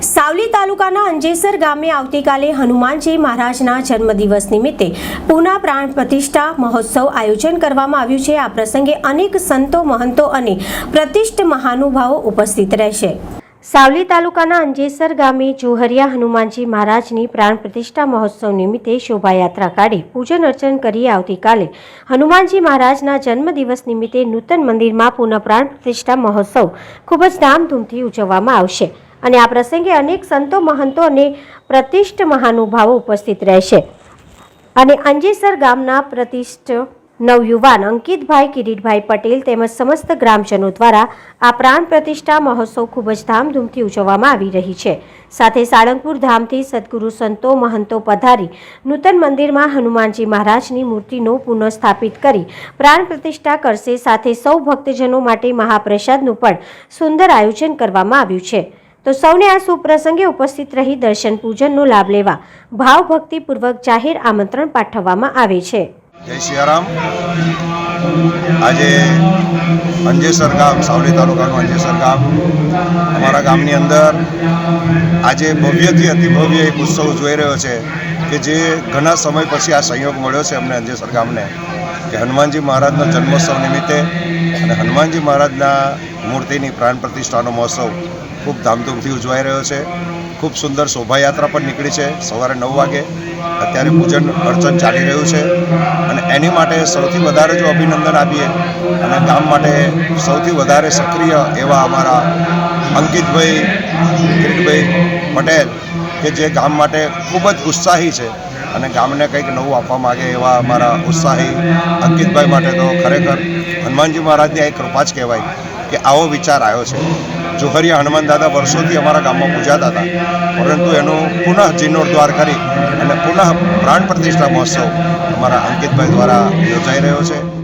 સાવલી તાલુકાના અંજેસર ગામે આવતીકાલે હનુમાનજી મહારાજના જન્મદિવસ નિમિત્તે પુના પ્રાણ પ્રતિષ્ઠા મહોત્સવ આયોજન કરવામાં આવ્યું છે. આ પ્રસંગે અનેક સંતો, મહંતો અને પ્રતિષ્ઠ મહાનુભાવો ઉપસ્થિત રહેશે. સાવલી તાલુકાના અંજેસર ગામે જોહરિયા હનુમાનજી મહારાજની પ્રાણ પ્રતિષ્ઠા મહોત્સવ નિમિત્તે શોભાયાત્રા કાઢી પૂજન અર્ચન કરી આવતીકાલે હનુમાનજી મહારાજના જન્મદિવસ નિમિત્તે નૂતન મંદિરમાં પુનઃ પ્રાણ પ્રતિષ્ઠા મહોત્સવ ખૂબ જ ધામધૂમથી ઉજવવામાં આવશે. અને આ પ્રસંગે અનેક સંતો, મહંતો અને પ્રતિષ્ઠ મહાનુભાવો ઉપસ્થિત રહેશે. અને અંજેસર ગામના પ્રતિષ્ઠ નવયુવાન અંકિતભાઈ, કિરીટભાઈ પટેલ તેમજ સમસ્ત ગ્રામજનો દ્વારા આ પ્રાણ પ્રતિષ્ઠા મહોત્સવ ખૂબ જ ધામધૂમથી ઉજવવામાં આવી રહી છે. સાથે સાળંગપુર ધામથી સદગુરુ સંતો, મહંતો પધારી નૂતન મંદિરમાં હનુમાનજી મહારાજની મૂર્તિનો પુનઃસ્થાપિત કરી પ્રાણ પ્રતિષ્ઠા કરશે. સાથે સૌ ભક્તજનો માટે મહાપ્રસાદનું પણ સુંદર આયોજન કરવામાં આવ્યું છે. તો સૌને આ સુપ્રસંગે ઉપસ્થિત રહી દર્શન પૂજનનો લાભ લેવા ભાવભક્તિપૂર્વક જાહેર આમંત્રણ પાઠવવામાં આવે છે. જય સિયારામ. આજે અંજેસર ગામ, સાવલી તાલુકાનું અંજેસર ગામ. અમારા ગામની અંદર આજે ભવ્યથી અતિ ભવ્ય એક ઉત્સવ જોઈ રહ્યો છે કે જે ઘણા સમય પછી આ સંયોગ મળ્યો છે અમને અંજેસર ગામને. કે હનુમાનજી મહારાજનો જન્મોત્સવ નિમિત્તે અને હનુમાનજી મહારાજના મૂર્તિની પ્રાણ પ્રતિષ્ઠાનો મહોત્સવ ખૂબ ધામધૂમથી ઉજવાઈ રહ્યો છે. ખૂબ સુંદર શોભાયાત્રા પણ નીકળી છે સવારે નવ વાગે. અત્યારે પૂજન અર્ચન ચાલી રહ્યું છે અને એની માટે સૌથી વધારે જો અભિનંદન આપીએ અને ગામ માટે સૌથી વધારે સક્રિય એવા અમારા અંકિતભાઈ, કિરીટભાઈ પટેલ કે જે ગામ માટે ખૂબ જ ઉત્સાહી છે અને ગામને કંઈક નવું આપવા માગે એવા અમારા ઉત્સાહી અંકિતભાઈ માટે તો ખરેખર હનુમાનજી મહારાજની આ એક કૃપા જ કહેવાય કે આવો વિચાર આવ્યો છે. જોહરિયા હનુમાન દાદા વર્ષોથી અમારા ગામમાં પૂજાતા હતા. પરંતુ એનું પુનઃ જીર્ણોદ્વાર કરી અને પુનઃ પ્રાણ પ્રતિષ્ઠા મહોત્સવ અમારા અંકિતભાઈ દ્વારા યોજાઈ રહ્યો છે.